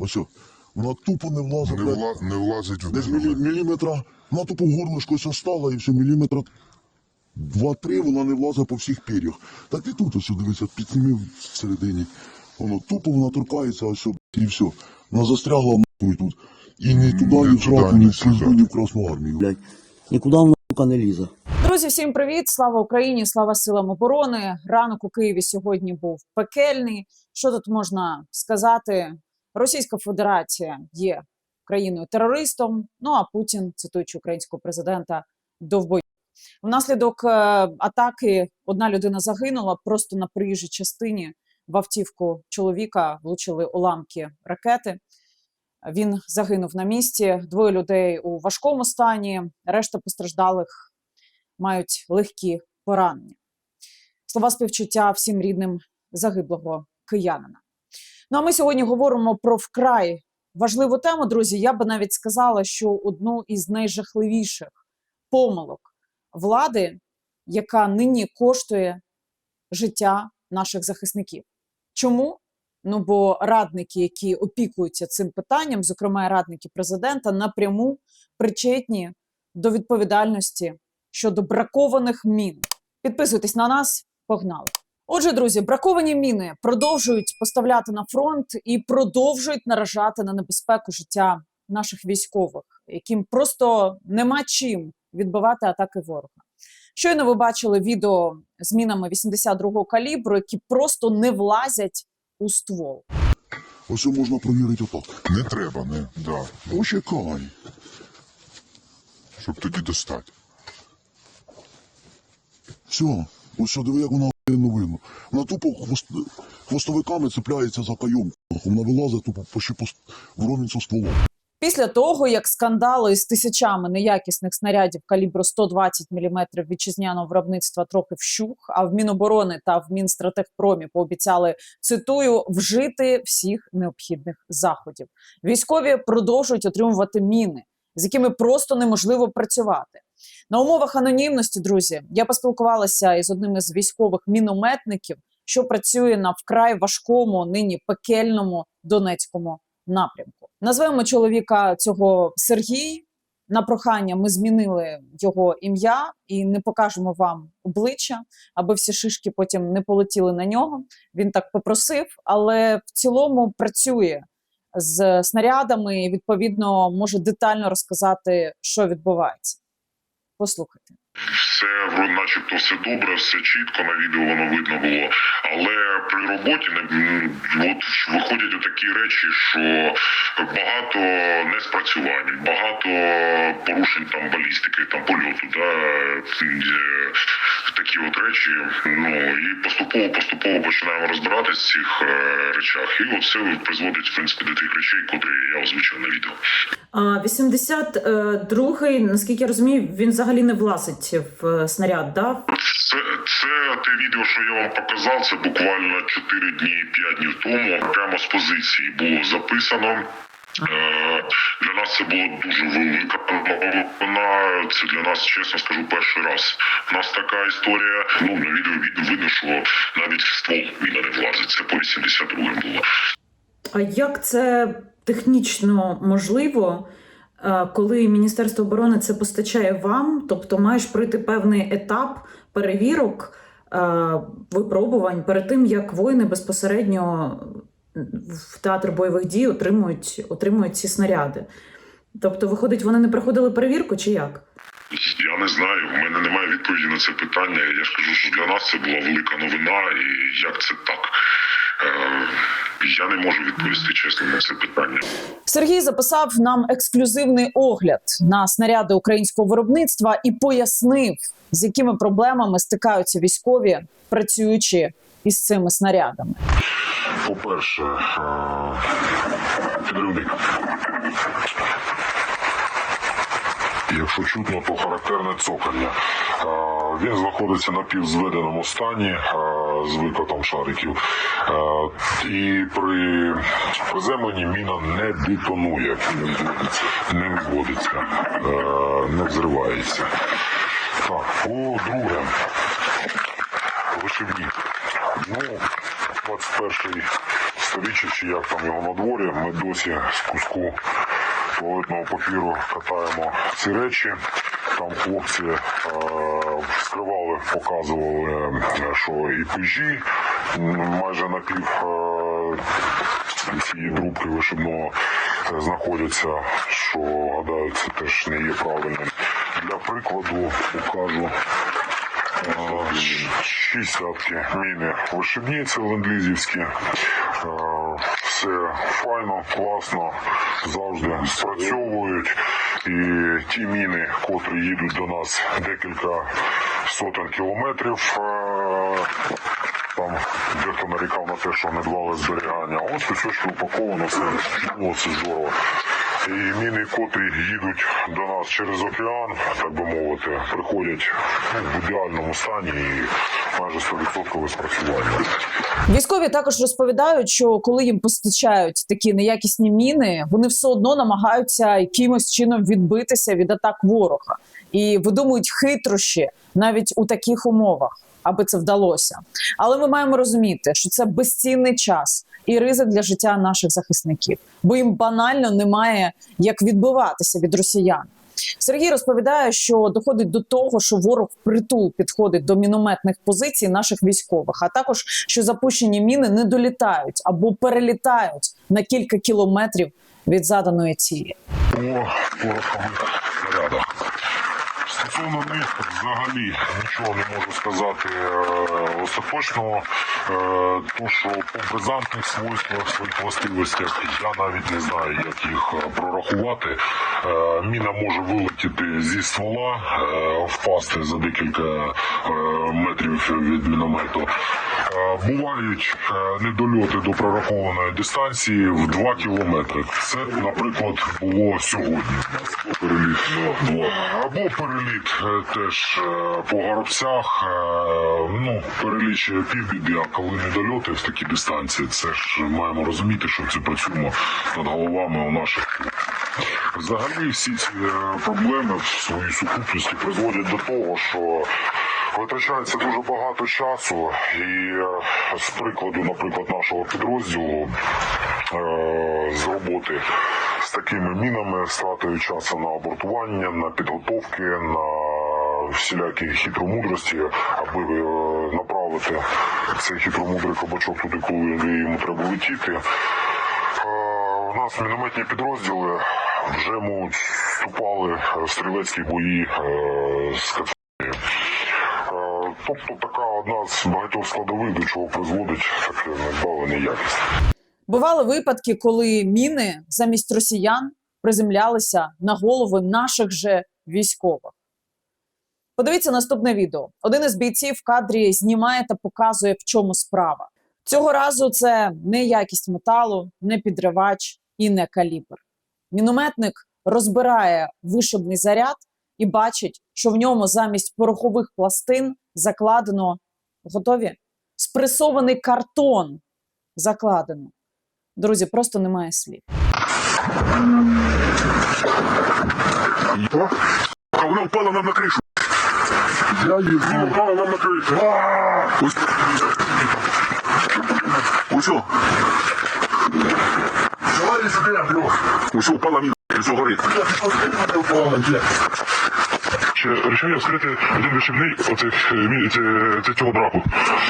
Ось. о. Вона тупо не влазить. Не, блядь. вла... не влазить в Десь мілі... міліметра. Вона тупо в горлышко ось стала і все, міліметра. Два-три вона не влазить по всіх пір'ях. Так і тут ось дивися, підніми всередині. Воно тупо вона торкається, ось і все. Вона застрягла нахуй тут. І ні туди, Ні в туди, ні в ні в Красну армію. блядь, нікуди вона сука, не лізе. Друзі, всім привіт! Слава Україні! Слава силам оборони! Ранок у Києві сьогодні був пекельний. Що тут можна сказати? Російська Федерація є країною терористом. Ну а Путін, цитуючи українського президента, довбой. Внаслідок е, атаки одна людина загинула просто на проїжджій частині. В автівку чоловіка влучили уламки ракети. Він загинув на місці. Двоє людей у важкому стані. Решта постраждалих мають легкі поранення. Слова співчуття всім рідним загиблого киянина. Ну а ми сьогодні говоримо про вкрай важливу тему, друзі. Я би навіть сказала, що одну із найжахливіших помилок влади, яка нині коштує життя наших захисників. Чому? Ну бо радники, які опікуються цим питанням, зокрема радники президента, напряму причетні до відповідальності щодо бракованих мін. Підписуйтесь на нас, погнали. Отже, друзі, браковані міни продовжують поставляти на фронт і продовжують наражати на небезпеку життя наших військових, яким просто нема чим відбивати атаки ворога. Щойно ви бачили відео з мінами 82-го калібру, які просто не влазять у ствол. Ось можна провірити отак. Не треба, не. Да. Почекай. Щоб тоді достати. Все, ось диви, як вона видно. Вона тупо хвост... хвостовиками цепляється за кайом. Вона вилазить тупо по... в ровінцю стволом. Після того, як скандали з тисячами неякісних снарядів калібру 120 мм вітчизняного виробництва трохи вщух, а в Міноборони та в Мінстратегпромі пообіцяли цитую вжити всіх необхідних заходів. Військові продовжують отримувати міни, з якими просто неможливо працювати. На умовах анонімності, друзі, я поспілкувалася із одним із військових мінометників, що працює на вкрай важкому нині пекельному Донецькому напрямку. Назвемо чоловіка цього Сергій. На прохання ми змінили його ім'я і не покажемо вам обличчя, аби всі шишки потім не полетіли на нього. Він так попросив, але в цілому працює з снарядами і відповідно може детально розказати, що відбувається. Послухайте. Все начебто все добре, все чітко на відео воно видно було. Але при роботі не от виходять такі речі, що багато неспрацювань, багато порушень там балістики, там польоту, да, е, такі от речі. Ну і поступово поступово починаємо розбиратись в цих е, речах. І от це призводить в принципі до тих речей, котрі я озвучив на відео. А 82-й, наскільки я розумію, він взагалі не влазить в е, снаряд, да? Це, це те відео, що я вам показав, це буквально 4 дні, 5 днів тому. Прямо з позиції було записано. Е, Для нас це було дуже велика вона. Це для нас, чесно скажу, перший раз. У нас така історія. Ну на відео від- видно, що навіть в ствол міна не влазить. Це по 82 було. А як це технічно можливо, коли Міністерство оборони це постачає вам? Тобто маєш пройти певний етап перевірок, е, випробувань перед тим, як воїни безпосередньо в театр бойових дій отримують, отримують ці снаряди. Тобто, виходить, вони не проходили перевірку чи як? Я не знаю. У мене немає відповіді на це питання. Я ж кажу, що для нас це була велика новина, і як це так. Е, Я не можу відповісти чесно на це питання. Сергій записав нам ексклюзивний огляд на снаряди українського виробництва і пояснив, з якими проблемами стикаються військові, працюючи із цими снарядами. По-перше, підривник. Якщо чутно, то характерне цокання. Він знаходиться на півзведеному стані з викотом шариків. І при приземленні міна не детонує, не вводиться, не взривається. Так, по-друге, вишивні. Ну, 21 сторіччя, чи як там його на дворі. Ми досі з куску туалетного папіру катаємо ці речі. Там хлопці е, вскривали, показували, е, що і пежі м, майже на пів е, цієї трубки вишибного е, знаходяться, що гадаю, це теж не є правильним. Для прикладу покажу е, шість датки міни вишибні, це лендлізівські. Все файно, класно, завжди спрацьовують. І ті міни, котрі їдуть до нас декілька сотень кілометрів, е, там дехто нарікав на те, що недбале зберігання. Ось все, що упаковано, це чудово, це здорово. І міни, котрі їдуть до нас через океан, так би мовити, приходять в ідеальному стані і майже 100% спрацювання. Військові також розповідають, що коли їм постачають такі неякісні міни, вони все одно намагаються якимось чином відбитися від атак ворога і видумують хитрощі навіть у таких умовах, аби це вдалося. Але ми маємо розуміти, що це безцінний час і ризик для життя наших захисників, бо їм банально немає як відбиватися від росіян. Сергій розповідає, що доходить до того, що ворог впритул підходить до мінометних позицій наших військових, а також що запущені міни не долітають або перелітають на кілька кілометрів від заданої цілі. снарядах. Стосовно них взагалі нічого не можу сказати е, остаточного. Е, то, що по бризантних свойствах, своїх властивостях, я навіть не знаю, як їх е, прорахувати. Міна може вилетіти зі ствола, впасти за декілька метрів від міномету. Бувають недольоти до прорахованої дистанції в 2 кілометри. Це, наприклад, було сьогодні. Переліт ну, або переліт е, теж е, по горобцях. е, Ну, переліч півбіди, а коли недольоти в такі дистанції, це ж маємо розуміти, що це працюємо над головами у наших. Взагалі всі ці проблеми в своїй сукупності призводять до того, що витрачається дуже багато часу, і з прикладу, наприклад, нашого підрозділу з роботи з такими мінами стратою часу на абортування, на підготовки, на всілякі хитромудрості, аби е, направити цей хитромудрий кабачок туди, коли йому треба летіти. Е, У нас мінометні підрозділи вже мовуть, вступали в стрілецькі бої е, з. Е, Тобто така одна з багатьох складових, до чого призводить таке недбале неякість. Бували випадки, коли міни замість росіян приземлялися на голови наших же військових. Подивіться наступне відео. Один із бійців в кадрі знімає та показує, в чому справа. Цього разу це не якість металу, не підривач і не калібр. Мінометник розбирає вишибний заряд і бачить, що в ньому замість порохових пластин закладено готові спресований картон. Закладено. Друзі, просто немає слів. А вона впала нам на кришу. Я її вона впала нам на кришу. Ось. Ось. о. Ось упала міна, все горить. Ще рішення вскрити один вишибний оцих, цього драку.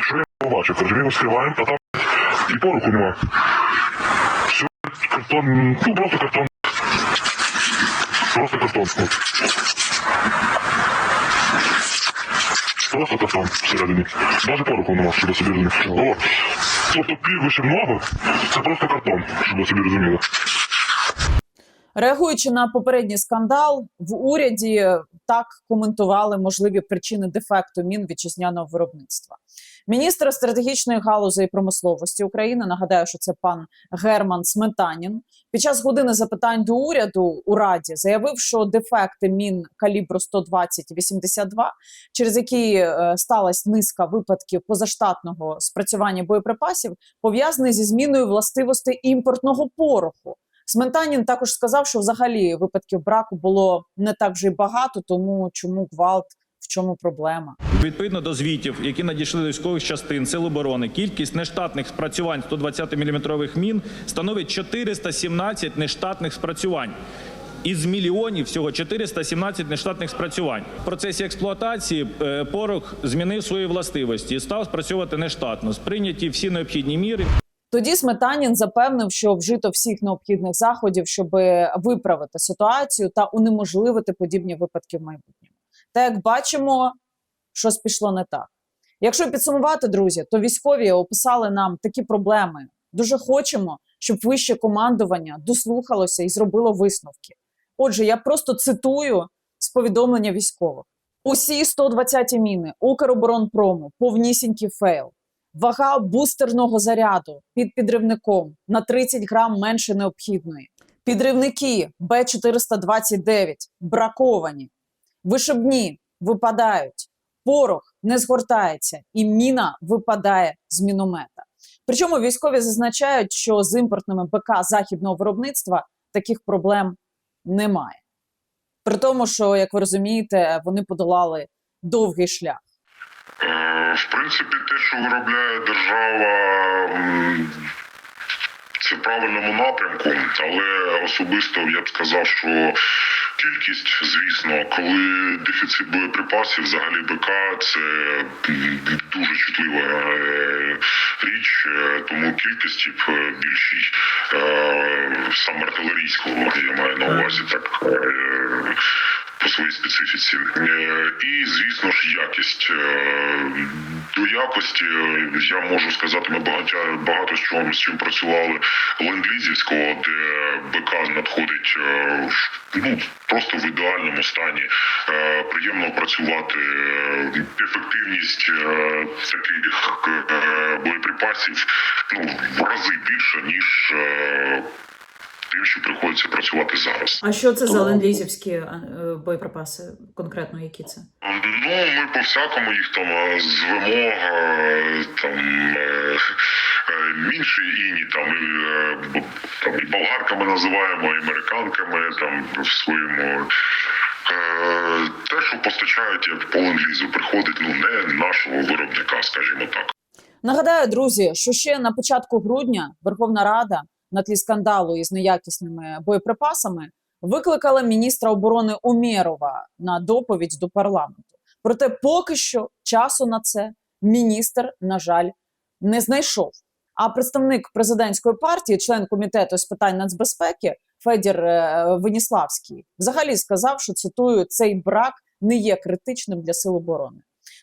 Що я побачив? Короче, ми його скриваємо, а там і пороху нема. Все, картон, ну просто картон. Просто картон. Просто картон всередині. Навіть пороху нема, щоб собі розуміли. Тобто пів вишибного це просто картон, щоб собі розуміли. Реагуючи на попередній скандал, в уряді так коментували можливі причини дефекту мін вітчизняного виробництва. Міністр стратегічної галузі і промисловості України нагадаю, що це пан Герман Сметанін. Під час години запитань до уряду у раді заявив, що дефекти мін калібру 120-82, через які е, сталася низка випадків позаштатного спрацювання боєприпасів, пов'язані зі зміною властивостей імпортного пороху. Сметанін також сказав, що взагалі випадків браку було не так вже й багато, тому чому гвалт, в чому проблема. Відповідно до звітів, які надійшли до військових частин Сил оборони, кількість нештатних спрацювань 120 мм мін становить 417 нештатних спрацювань. Із мільйонів всього 417 нештатних спрацювань. В процесі експлуатації е, порох змінив свої властивості і став спрацьовувати нештатно. Сприйняті всі необхідні міри. Тоді Сметанін запевнив, що вжито всіх необхідних заходів, щоб виправити ситуацію та унеможливити подібні випадки в майбутньому. Та як бачимо, щось пішло не так. Якщо підсумувати, друзі, то військові описали нам такі проблеми. Дуже хочемо, щоб вище командування дослухалося і зробило висновки. Отже, я просто цитую з повідомлення військових: усі 120 міни Укроборонпрому, повнісінький фейл. Вага бустерного заряду під підривником на 30 грам менше необхідної. Підривники Б429 браковані, вишибні випадають, порох не згортається, і міна випадає з міномета. Причому військові зазначають, що з імпортними БК західного виробництва таких проблем немає. При тому, що, як ви розумієте, вони подолали довгий шлях. Е, В принципі, те, що виробляє держава, в правильному напрямку, але особисто я б сказав, що кількість, звісно, коли дефіцит боєприпасів, взагалі БК, це дуже чутлива е, річ, е, тому кількості б більшій е, саме артилерійського я маю на увазі так. По своїй специфіці. Е, І, звісно ж, якість. Е, До якості е, я можу сказати, ми багато, багато з чого з чим працювали ленд-лізівського, де БК надходить ну, просто в ідеальному стані. Приємно працювати. Ефективність таких боєприпасів ну, в рази більша, ніж тим, що приходиться працювати зараз. А що це за Тому- ленд-лізівські е, боєприпаси? Конкретно які це? Ну, ми по всякому їх там е, звемо, е, там е, інші іні, там, і, там і болгарками називаємо, і американками там в своєму. Е, Те, що постачають як по ленд-лізу, приходить ну не нашого виробника, скажімо так. Нагадаю, друзі, що ще на початку грудня Верховна Рада на тлі скандалу із неякісними боєприпасами викликала міністра оборони Умєрова на доповідь до парламенту. Проте поки що часу на це міністр, на жаль, не знайшов. А представник президентської партії, член комітету з питань нацбезпеки Федір е, Веніславський, взагалі сказав, що цитую цей брак не є критичним для сил оборони.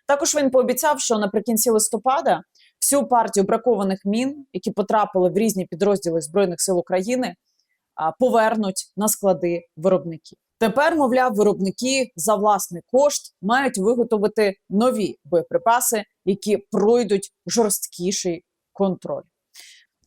Також він пообіцяв, що наприкінці листопада всю партію бракованих мін, які потрапили в різні підрозділи збройних сил України, повернуть на склади виробників. Тепер, мовляв, виробники за власний кошт мають виготовити нові боєприпаси, які пройдуть жорсткіший контроль.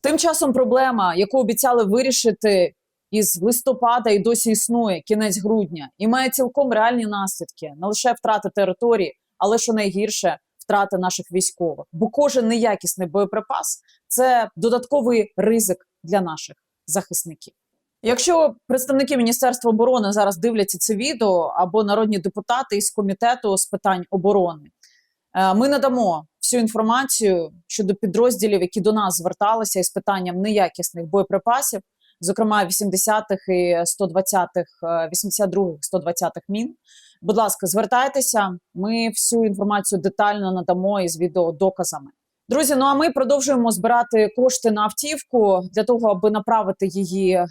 Тим часом проблема, яку обіцяли вирішити із листопада і досі існує кінець грудня, і має цілком реальні наслідки не лише втрати території, але що найгірше втрати наших військових. Бо кожен неякісний боєприпас це додатковий ризик для наших захисників. Якщо представники Міністерства оборони зараз дивляться це відео або народні депутати із комітету з питань оборони, е, ми надамо всю інформацію щодо підрозділів, які до нас зверталися із питанням неякісних боєприпасів, зокрема 80-х і 120-х, е, 82-х, 120-х мін. Будь ласка, звертайтеся. Ми всю інформацію детально надамо із відеодоказами. Друзі, ну а ми продовжуємо збирати кошти на автівку для того, аби направити її е,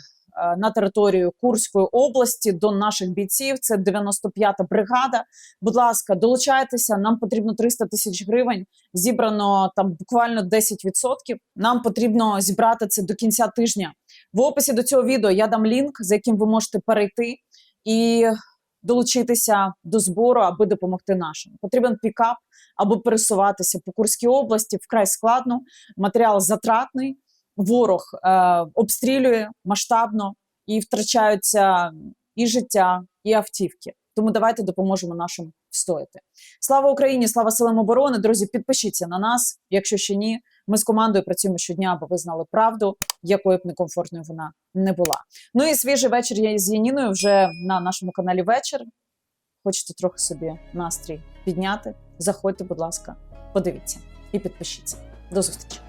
на територію Курської області до наших бійців. Це 95-та бригада. Будь ласка, долучайтеся. Нам потрібно 300 тисяч гривень. Зібрано там буквально 10%. Нам потрібно зібрати це до кінця тижня. В описі до цього відео я дам лінк, за яким ви можете перейти і долучитися до збору, аби допомогти нашим. Потрібен пікап, аби пересуватися по Курській області. Вкрай складно, матеріал затратний. Ворог е, обстрілює масштабно і втрачаються і життя, і автівки. Тому давайте допоможемо нашим встояти. Слава Україні! Слава силам оборони! Друзі, підпишіться на нас. Якщо ще ні, ми з командою працюємо щодня, аби ви знали правду, якою б некомфортною вона не була. Ну і свіжий вечір я з Яніною вже на нашому каналі вечір. хочете трохи собі настрій підняти, заходьте, будь ласка, подивіться і підпишіться. До зустрічі!